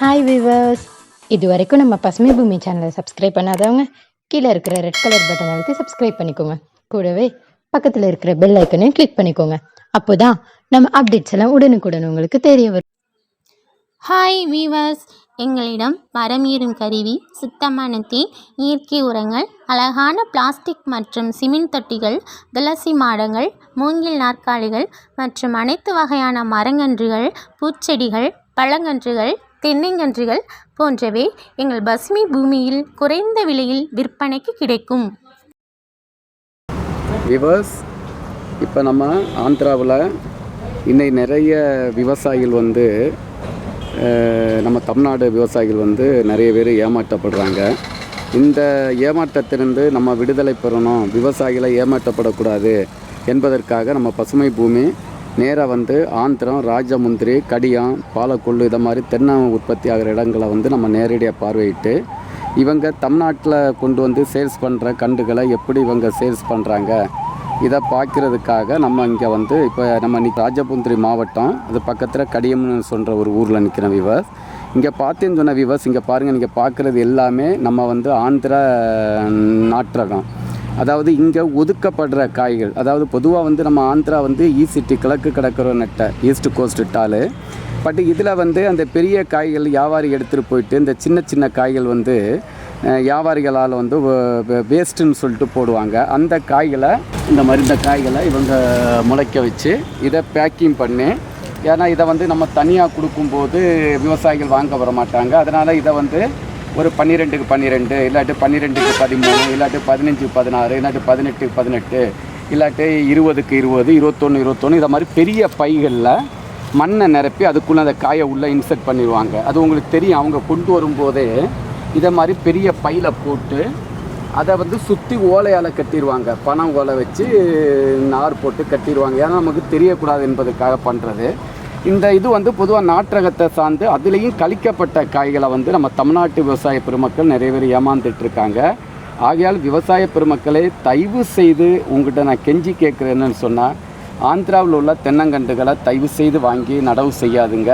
Hi viewers இது வரைக்கும் நம்ம பசுமை பூமி சேனலை சப்ஸ்கிரைப் பண்ணாதவங்க கீழே இருக்கிற ரெட் கலர் பட்டன் அழுத்தி சப்ஸ்கிரைப் பண்ணிக்கோங்க. கூடவே பக்கத்தில் இருக்கிற பெல் ஐக்கனையும் கிளிக் பண்ணிக்கோங்க. அப்போதான் நம்ம அப்டேட்ஸ் எல்லாம் உடனுக்குடன் உங்களுக்கு தெரிய வரும். ஹாய் வீவர்ஸ் எங்களிடம் மரம் ஏறும் கருவி சுத்தமான தீ இயற்கை உரங்கள் அழகான பிளாஸ்டிக் மற்றும் சிமெண்ட் தொட்டிகள் துளசி மாடங்கள் மூங்கில் நாற்காலிகள் மற்றும் அனைத்து வகையான மரங்கன்றுகள் பூச்செடிகள் பழங்கன்றுகள் தென்னங்கன்றுகள் போன்றவை எங்கள் பசுமை பூமியில் குறைந்த விலையில் விற்பனைக்கு கிடைக்கும். விவர்ஸ் இப்போ நம்ம ஆந்திராவில் இன்னைக்கு நிறைய விவசாயிகள் வந்து நம்ம தமிழ்நாடு விவசாயிகள் வந்து நிறைய பேர் ஏமாற்றப்படுறாங்க. இந்த ஏமாற்றத்திலிருந்து நம்ம விடுதலை பெறணும். விவசாயிகளை ஏமாற்றப்படக்கூடாது என்பதற்காக நம்ம பசுமை பூமி நேராக வந்து ஆந்திரம் ராஜமுந்திரி கடியம் பாலக்கொள்ளு இதை மாதிரி தென்னை உற்பத்தி ஆகிற இடங்களை வந்து நம்ம நேரடியாக பார்வையிட்டு இவங்க தமிழ்நாட்டில் கொண்டு வந்து சேல்ஸ் பண்ணுற கண்டுகளை எப்படி இவங்க சேல்ஸ் பண்ணுறாங்க இதை பார்க்கறதுக்காக நம்ம இங்கே வந்து இப்போ நம்ம இன்றைக்கி ராஜபுந்திரி மாவட்டம் அது பக்கத்தில் கடியம்னு சொல்கிற ஒரு ஊரில் நிற்கிற விவர்ஸ் இங்கே பார்த்தேன்னு சொன்ன விவர்ஸ் இங்கே பாருங்கள் நீங்கள் பார்க்குறது எல்லாமே நம்ம வந்து ஆந்திர நாட்டகம். அதாவது இங்கே ஒதுக்கப்படுற காய்கள் அதாவது பொதுவாக வந்து நம்ம ஆந்திரா வந்து e ஈசிட்டி கிழக்கு கிடக்கிற நெட்டை ஈஸ்ட் கோஸ்ட் டாலு பட் இதில் வந்து அந்த பெரிய காய்கள் வியாபாரி எடுத்துகிட்டு போயிட்டு இந்த சின்ன சின்ன காய்கள் வந்து வியாபாரிகளால் வந்து வேஸ்ட்டுன்னு சொல்லிட்டு போடுவாங்க. அந்த காய்களை இந்த மாதிரி இந்த காய்களை இவங்க முளைக்க வச்சு இதை பேக்கிங் பண்ணி ஏன்னா இதை வந்து நம்ம தனியாக கொடுக்கும்போது விவசாயிகள் வாங்க வர மாட்டாங்க. அதனால் இதை வந்து ஒரு பன்னிரெண்டுக்கு பன்னிரெண்டு இல்லாட்டி பன்னிரெண்டுக்கு பதிமூணு இல்லாட்டி பதினஞ்சுக்கு பதினாறு இல்லாட்டி பதினெட்டுக்கு பதினெட்டு இல்லாட்டி இருபதுக்கு இருபது இருபத்தொன்று இருபத்தொன்று இதை மாதிரி பெரிய பைகளில் மண்ணை நிரப்பி அதுக்குள்ளே அந்த காயை உள்ளே இன்செர்ட் பண்ணிடுவாங்க. அது உங்களுக்கு தெரியும். அவங்க கொண்டு வரும்போதே இதை மாதிரி பெரிய பையில் போட்டு அதை வந்து சுற்றி ஓலையால் கட்டிடுவாங்க. பணம் ஓலை வச்சு நார் போட்டு கட்டிடுவாங்க. ஏன்னா நமக்கு தெரியக்கூடாது என்பதற்காக பண்ணுறது இந்த இது வந்து பொதுவாக நாற்றகத்தை சார்ந்து அதுலேயும் கழிக்கப்பட்ட காய்களை வந்து நம்ம தமிழ்நாட்டு விவசாய பெருமக்கள் நிறைய பேர் ஏமாந்துட்டு இருக்காங்க ஆகையால் விவசாய பெருமக்களை தயவு செய்து உங்கள்கிட்ட நான் கெஞ்சி கேட்குறேன்னு சொன்னால் ஆந்திராவில் உள்ள தென்னங்கன்றுகளை தயவு செய்து வாங்கி நடவு செய்யாதுங்க.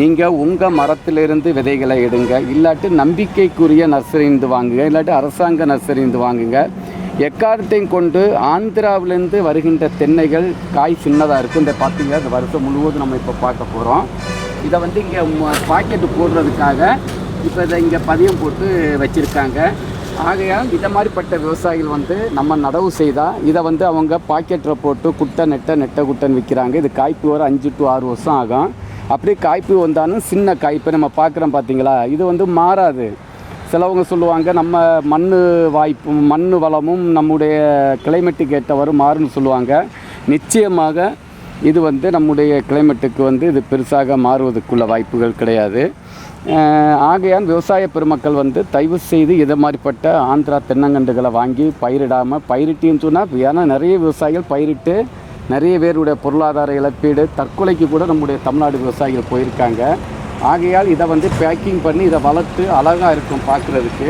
நீங்கள் உங்கள் மரத்திலிருந்து விதைகளை எடுங்க. இல்லாட்டி நம்பிக்கைக்குரிய நர்சரிந்து வாங்குங்க. இல்லாட்டி அரசாங்க நர்சரிந்து வாங்குங்க. எக்காரத்தையும் கொண்டு ஆந்திராவிலேருந்து வருகின்ற தென்னைகள் காய் சின்னதாக இருக்குது இந்த பார்த்திங்க இந்த வருஷம் முழுவதும் நம்ம இப்போ பார்க்க போகிறோம் இதை வந்து இங்கே பாக்கெட்டு போடுறதுக்காக இப்போ இதை இங்கே பதியம் போட்டு வச்சுருக்காங்க. ஆகையால் இதை மாதிரிப்பட்ட விவசாயிகள் வந்து நம்ம நடவு செய்தால் இதை வந்து அவங்க பாக்கெட்டில் போட்டு குட்டை நெட்டை நெட்டை குட்டைன்னு விற்கிறாங்க இது காய்ப்பு வர அஞ்சு டு ஆறு வருஷம் ஆகும். அப்படியே காய்ப்பு வந்தாலும் சின்ன காய்ப்பு நம்ம பார்க்குறோம் பார்த்தீங்களா? இது வந்து மாறாது. சிலவங்க சொல்லுவாங்க நம்ம மண் வாய்ப்பு மண் வளமும் நம்முடைய கிளைமேட்டுக்கு ஏற்றவாறு மாறுன்னு சொல்லுவாங்க. நிச்சயமாக இது வந்து நம்முடைய கிளைமேட்டுக்கு வந்து இது பெருசாக மாறுவதற்குள்ள வாய்ப்புகள் கிடையாது. ஆகையால் விவசாய பெருமக்கள் வந்து தயவு செய்து இதை மாதிரிப்பட்ட ஆந்திரா தென்னங்கண்டுகளை வாங்கி பயிரிடாமல் பயிரிட்டின்னு சொன்னால் ஏன்னா நிறைய விவசாயிகள் பயிரிட்டு நிறைய பேருடைய பொருளாதார இழப்பீடு தற்கொலைக்கு கூட நம்முடைய தமிழ்நாடு விவசாயிகள் போயிருக்காங்க. ஆகையால் இதை வந்து பேக்கிங் பண்ணி இதை வளர்த்து அழகாக இருக்கும் பார்க்குறதுக்கு.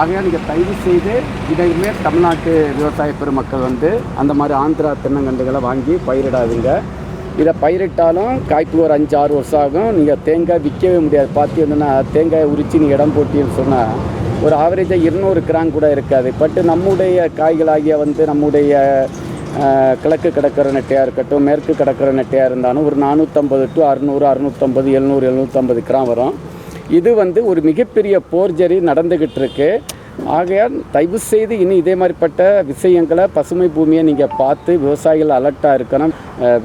ஆகையால் நீங்கள் தயவு செய்து இதையுமே தமிழ்நாட்டு விவசாய பெருமக்கள் வந்து அந்த மாதிரி ஆந்திரா தென்னங்கண்டுகளை வாங்கி பயிரிடாதுங்க. இதை பயிரிட்டாலும் காய்ப்பு ஒரு அஞ்சு ஆறு வருஷம் ஆகும். நீங்கள் தேங்காய் விற்கவே முடியாது. பார்த்து என்னென்னா தேங்காய் உரிச்சு நீ இடம் போட்டின்னு சொன்னால் ஒரு ஆவரேஜாக இருநூறு கிராம் கூட இருக்காது. பட் நம்முடைய காய்களாகிய வந்து நம்முடைய கிழக்கு கடற்கரை நெட்டையாக இருக்கட்டும் மேற்கு கடற்கரை நெட்டையாக இருந்தாலும் ஒரு நானூற்றம்பது டு அறுநூறு அறுநூற்றம்பது எழுநூறு எழுநூற்றம்பது கிராம் வரும். இது வந்து ஒரு மிகப்பெரிய போர்ஜரி நடந்துக்கிட்டு இருக்கு. ஆகையால் தயவு செய்து இனி இதே மாதிரிப்பட்ட விஷயங்களை பசுமை பூமியை நீங்கள் பார்த்து விவசாயிகள் அலர்ட்டாக இருக்கணும்.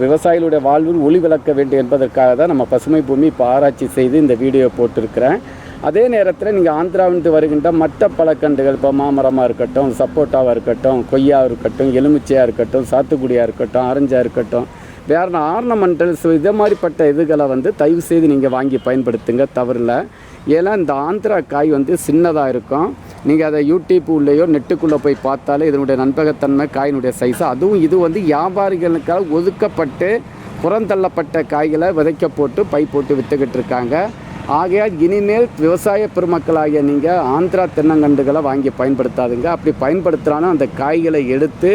விவசாயிகளுடைய வாழ்வில் ஒளி விளக்க வேண்டும் என்பதற்காக தான் நம்ம பசுமை பூமி இப்போ ஆராய்ச்சி செய்து இந்த வீடியோ போட்டிருக்கிறேன். அதே நேரத்தில் நீங்கள் ஆந்திராவிலிருந்து வருகின்ற மற்ற பழக்கண்டுகள் இப்போ மாமரமாக இருக்கட்டும் சப்போட்டாவாக இருக்கட்டும் கொய்யாவாக இருக்கட்டும் எலுமிச்சையாக இருக்கட்டும் சாத்துக்குடியாக இருக்கட்டும் ஆரஞ்சாக இருக்கட்டும் வேறு ஆர்னமெண்டல்ஸ் இதை மாதிரிப்பட்ட இதுகளை வந்து தயவு செய்து நீங்கள் வாங்கி பயன்படுத்துங்க. தவறில்ல. ஏன்னா இந்த ஆந்திரா காய் வந்து சின்னதாக இருக்கும். நீங்கள் அதை யூடியூப் உள்ளேயோ நெட்டுக்குள்ளே போய் பார்த்தாலே இதனுடைய நண்பகத்தன்மை காயினுடைய சைஸ் அதுவும் இது வந்து வியாபாரிகளுக்காக ஒதுக்கப்பட்டு புறந்தள்ளப்பட்ட காய்களை விதைக்க போட்டு பை போட்டு விற்றுக்கிட்டு இருக்காங்க. ஆகையால் இனிமேல் விவசாய பெருமக்களாகிய நீங்கள் ஆந்திரா தென்னங்கண்டுகளை வாங்கி பயன்படுத்தாதுங்க. அப்படி பயன்படுத்தினாலும் அந்த காய்களை எடுத்து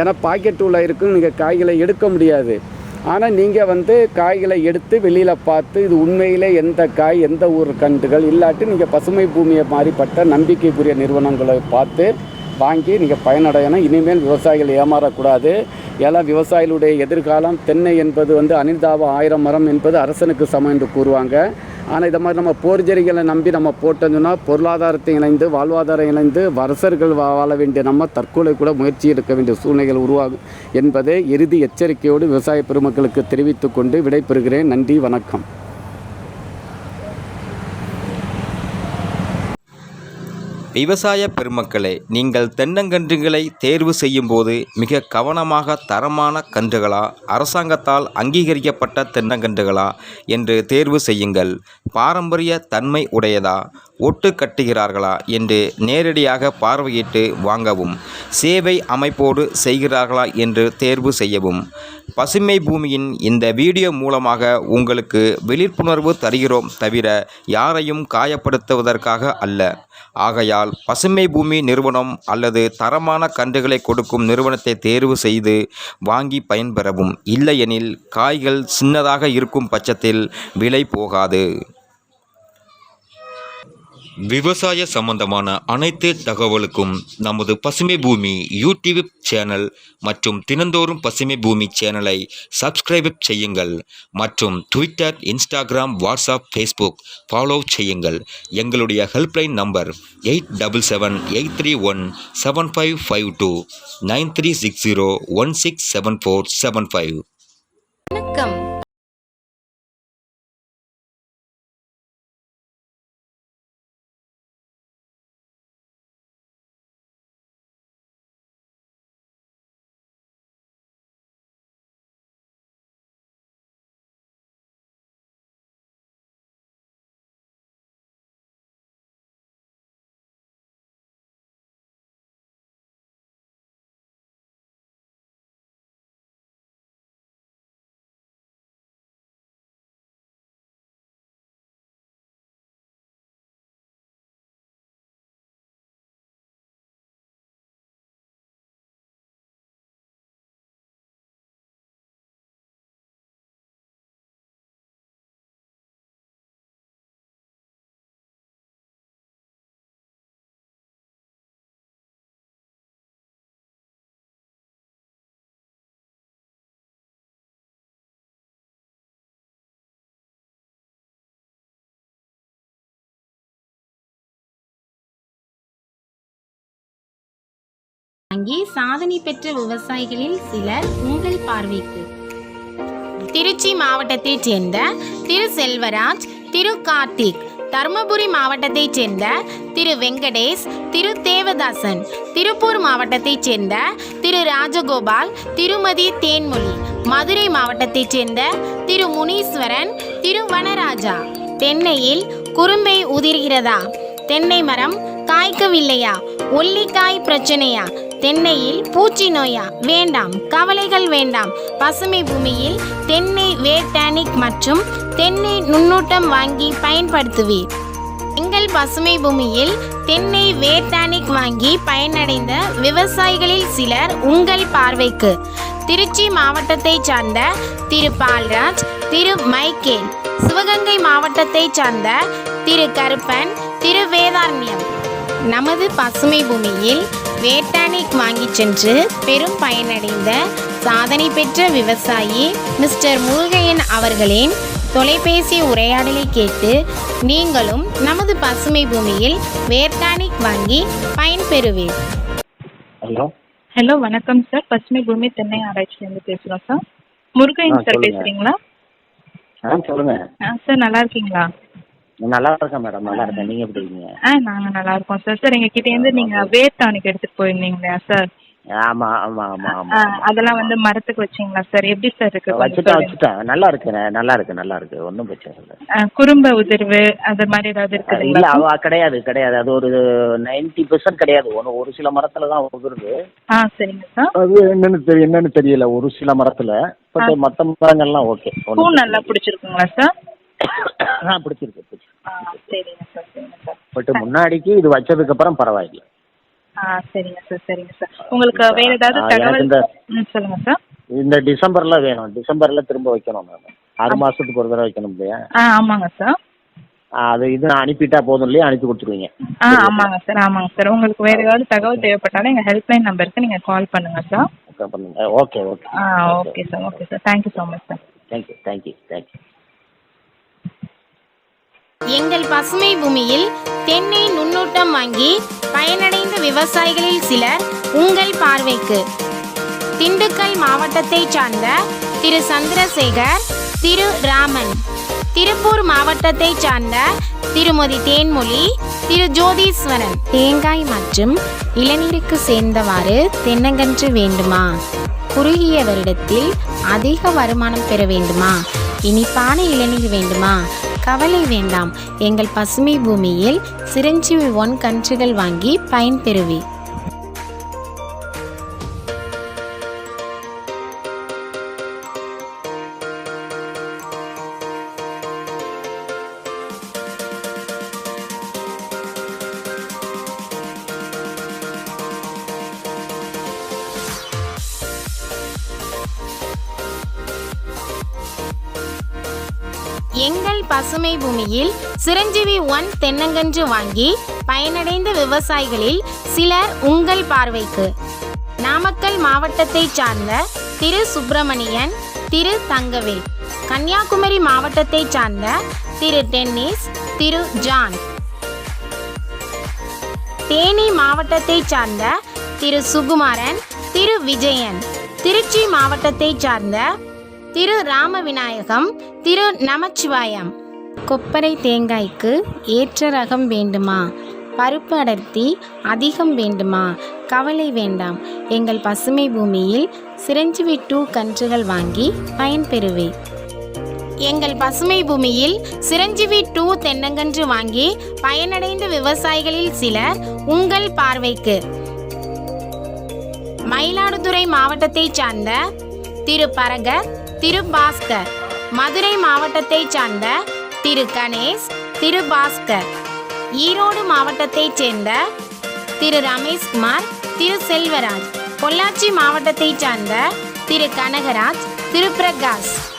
ஏன்னா பாக்கெட் உள்ள இருக்கும் நீங்கள் காய்களை எடுக்க முடியாது. ஆனால் நீங்கள் வந்து காய்களை எடுத்து வெளியில் பார்த்து இது உண்மையிலே எந்த காய் எந்த ஊர் கண்டுகள் இல்லாட்டி நீங்கள் பசுமை பூமியை மாதிரிப்பட்ட நம்பிக்கைக்குரிய நிறுவனங்களை பார்த்து வாங்கி நீங்கள் பயனடையணும். இனிமேல் விவசாயிகள் ஏமாறக்கூடாது. ஏன்னா விவசாயிகளுடைய எதிர்காலம் தென்னை என்பது வந்து அனிதாபம் ஆயிரம் மரம் என்பது அரசனுக்கு சமம் என்று கூறுவாங்க. ஆனால் இதை மாதிரி நம்ம போர்ஜரிகளை நம்பி நம்ம போட்டோம்னா பொருளாதாரத்தை இணைந்து வாழ்வாதாரம் இணைந்து அரசர்கள் வா- வாழ வேண்டிய நம்ம தற்கொலை கூட முயற்சி எடுக்க வேண்டிய சூழ்நிலைகள் உருவாகும் என்பதை இறுதி எச்சரிக்கையோடு விவசாய பெருமக்களுக்கு தெரிவித்துக்கொண்டு விடைபெறுகிறேன். நன்றி வணக்கம். விவசாய பெருமக்களே நீங்கள் தென்னங்கன்றுகளை தேர்வு செய்யும்போது மிக கவனமாக தரமான கன்றுகளா அரசாங்கத்தால் அங்கீகரிக்கப்பட்ட தென்னங்கன்றுகளா என்று தேர்வு செய்யுங்கள். பாரம்பரிய தன்மை உடையதா ஒட்டு கட்டுகிறார்களா என்று நேரடியாக பார்வையிட்டு வாங்கவும் சேவை அமைப்போடு செய்கிறார்களா என்று தேர்வு செய்யவும். பசுமை பூமியின் இந்த வீடியோ மூலமாக உங்களுக்கு விழிப்புணர்வு தருகிறோம் தவிர யாரையும் காயப்படுத்துவதற்காக அல்ல. ஆகையால் பசுமை பூமி நிறுவனம் அல்லது தரமான கன்றுகளை கொடுக்கும் நிறுவனத்தை தேர்வு செய்து வாங்கி பயன்பெறவும். இல்லையெனில் காய்கள் சின்னதாக இருக்கும் பட்சத்தில் விலை போகாது. விவசாய சம்பந்தமான அனைத்து தகவலுக்கும் நமது பசுமை பூமி யூடியூப் சேனல் மற்றும் தினந்தோறும் பசுமை பூமி சேனலை சப்ஸ்கிரைப் செய்யுங்கள் மற்றும் Twitter Instagram WhatsApp Facebook follow செய்யுங்கள். எங்களுடைய helpline number eight double seven eight three one seven five five two nine three six zero one six seven four seven five தொடங்கி சாதனை பெற்ற விவசாயிகளில் சிலர் உங்கள் பார்வைக்கு. திருச்சி மாவட்டத்தைச் சேர்ந்த திரு செல்வராஜ் திரு கார்த்திக் தருமபுரி மாவட்டத்தைச் சேர்ந்த திரு வெங்கடேஷ் திரு தேவதாசன் திருப்பூர் மாவட்டத்தைச் சேர்ந்த திரு ராஜகோபால் திருமதி தேன்மொழி மதுரை மாவட்டத்தைச் சேர்ந்த திரு முனீஸ்வரன் திரு வனராஜா. தென்னையில் குறும்பை உதிர்கிறதா? தென்னை மரம் காய்க்கவில்லையா? ஒல்லிக்காய் பிரச்சனையா? தென்னையில் பூச்சி நோயா? வேண்டாம் கவலைகள் வேண்டாம். பசுமை பூமியில் தென்னை வேட்டானிக் மற்றும் தென்னை நுண்ணூட்டம் வாங்கி பயன்படுத்துவீர். எங்கள் பசுமை பூமியில் தென்னை வேட்டானிக் வாங்கி பயனடைந்த விவசாயிகளில் சிலர் உங்கள் பார்வைக்கு. திருச்சி மாவட்டத்தை சார்ந்த திரு பால்ராஜ் திரு மைக்கேல் சிவகங்கை மாவட்டத்தை சார்ந்த திரு கருப்பன் திரு வேதாரண்யம் நமது பசுமை பூமியில் வேட்டானிக் வாங்கிச் சென்று பெரும் பயனடைந்த சாதனை பெற்ற விவசாயி மிஸ்டர் முருகையன் அவர்களின் தொலைபேசி உரையாடலை கேட்டு நீங்களும் நமது பசுமை பூமியில் வேர்டானிக் வாங்கி பயன்பெறுவீர் ஹலோ. ஹலோ வணக்கம் சார். பசுமை பூமி தென்னை ஆராய்ச்சியிலேருந்து பேசுகிறோம் சார். முருகையன் சார் சொல்லுங்க. பேசுகிறீங்களா ஆ சொல்லுங்க. ஆ சார் நல்லா இருக்கீங்களா? நல்லா இருக்கேன் மேடம் நல்லா இருக்கேன் நீங்க எப்படி இருக்கீங்க? ஆ நாங்கள் நல்லா இருக்கோம் சார் சார் எங்கள் கிட்டேருந்து நீங்கள் வேர் டானிக் எடுத்துகிட்டு போயிருந்தீங்க இல்லையா சார் ஆமா ஆமா ஆமா ஆமா அதெல்லாம் வந்து மரத்துக்கு வச்சிங்களா சார் எப்படி சார் இருக்கு சொல்லுங்க. வச்சுட்டேன் நல்லா இருக்கு நல்லா இருக்கு நல்லா இருக்கு ஒன்றும் பிரச்சனை இல்லை. குறும்ப உதிர்வு அது மாதிரி ஏதாவது இல்ல இருக்குதுங்களா அவ கிடையாது கிடையாது. அது ஒரு நைன்டி பெர்சன்ட் கிடையாது. ஒன்று ஒரு சில மரத்துல தான் உதிருது. ஆ சரிங்க சார் அது என்னன்னு தெரிய என்னன்னு தெரியல ஒரு சில மரத்துல. பட் மற்ற மரங்கள்லாம் ஓகே பூ நல்லா பிடிச்சிருக்குங்களா சார் ஆ பிடிச்சிருக்கு சரிங்க சார் சரிங்க சார். பட் முன்னாடிக்கு இது வச்சதுக்கு அப்புறம் பரவாயில்ல. ஆ சரிங்க சார் சரிங்க சார். உங்களுக்கு வேற ஏதாவது தகவல் ம் சொல்லுங்க சார். இந்த டிசம்பர்ல வேணும். டிசம்பர்ல திரும்ப வைக்கணும் மேம். ஆறு மாசத்துக்கு ஒரு தடவை வைக்கணும் இல்லையா? ஆ ஆமாங்க சார். அது இது அனுப்பிட்டா போதும் இல்லையா? அனுப்பி கொடுத்துருவீங்க. ஆ ஆமாங்க சார் ஆமாங்க சார். உங்களுக்கு வேறு ஏதாவது தகவல் தேவைப்பட்டாலும் எங்கள் ஹெல்ப்லைன் நம்பருக்கு நீங்கள் கால் பண்ணுங்கள் சார். பண்ணுங்க. Okay okay. Ah okay sir okay sir. Thank you so much sir thank you thank you thank you எங்கள் பசுமை பூமியில் தென்னை நுண்ணூட்டம் வாங்கி பயனடைந்த விவசாயிகளில் சிலர் உங்கள் பார்வைக்கு. திண்டுக்கல் மாவட்டத்தைச் சார்ந்த திரு. சந்திரசேகர் திரு. ராமன். திருப்பூர் மாவட்டத்தைச் சார்ந்த திருமதி. தேன்மொழி திரு. ஜோதீஸ்வரன். தேங்காய் மற்றும் இளநீருக்கு சேர்ந்தவாறு தென்னங்கன்று வேண்டுமா? குறுகிய வருடத்தில் அதிக வருமானம் பெற வேண்டுமா? இனிப்பான இளநீர் வேண்டுமா? கவலை வேண்டாம். எங்கள் பசுமை பூமியில் சிரஞ்சீவி ஒன் கன்றுகள் வாங்கி பயன்பெறுவி எங்கள் பசுமை பூமியில் சிரஞ்சீவி ஒன் தென்னங்கன்று வாங்கி பயனடைந்த விவசாயிகளில் சிலர் உங்கள் பார்வைக்கு. நாமக்கல் மாவட்டத்தை சார்ந்த திரு சுப்பிரமணியன் திரு தங்கவேல். கன்னியாகுமரி மாவட்டத்தைச் சார்ந்த திரு டென்னிஸ் திரு ஜான். தேனி மாவட்டத்தை சார்ந்த திரு சுகுமாரன் திரு விஜயன். திருச்சி மாவட்டத்தைச் சார்ந்த திரு ராமவிநாயகம் திரு நமச்சிவாயம். கொப்பரை தேங்காய்க்கு ஏற்ற ரகம் வேண்டுமா? பருப்பு அடர்த்தி அதிகம் வேண்டுமா? கவலை வேண்டாம். எங்கள் பசுமை பூமியில் சிரஞ்சீவி டூ கன்றுகள் வாங்கி பயன்பெறுவேன் எங்கள் பசுமை பூமியில் சிரஞ்சீவி டூ தென்னங்கன்று வாங்கி பயனடைந்த விவசாயிகளில் சிலர் உங்கள் பார்வைக்கு. மயிலாடுதுறை மாவட்டத்தைச் சார்ந்த திரு பரகர் திரு பாஸ்கர் மதுரை மாவட்டத்தைச் சார்ந்த திரு. கணேஷ் திரு பாஸ்கர் ஈரோடு மாவட்டத்தைச் சேர்ந்த திரு. ரமேஷ்குமார் திரு. செல்வராஜ். பொள்ளாச்சி மாவட்டத்தைச் சார்ந்த திரு. கனகராஜ் திரு. பிரகாஷ்.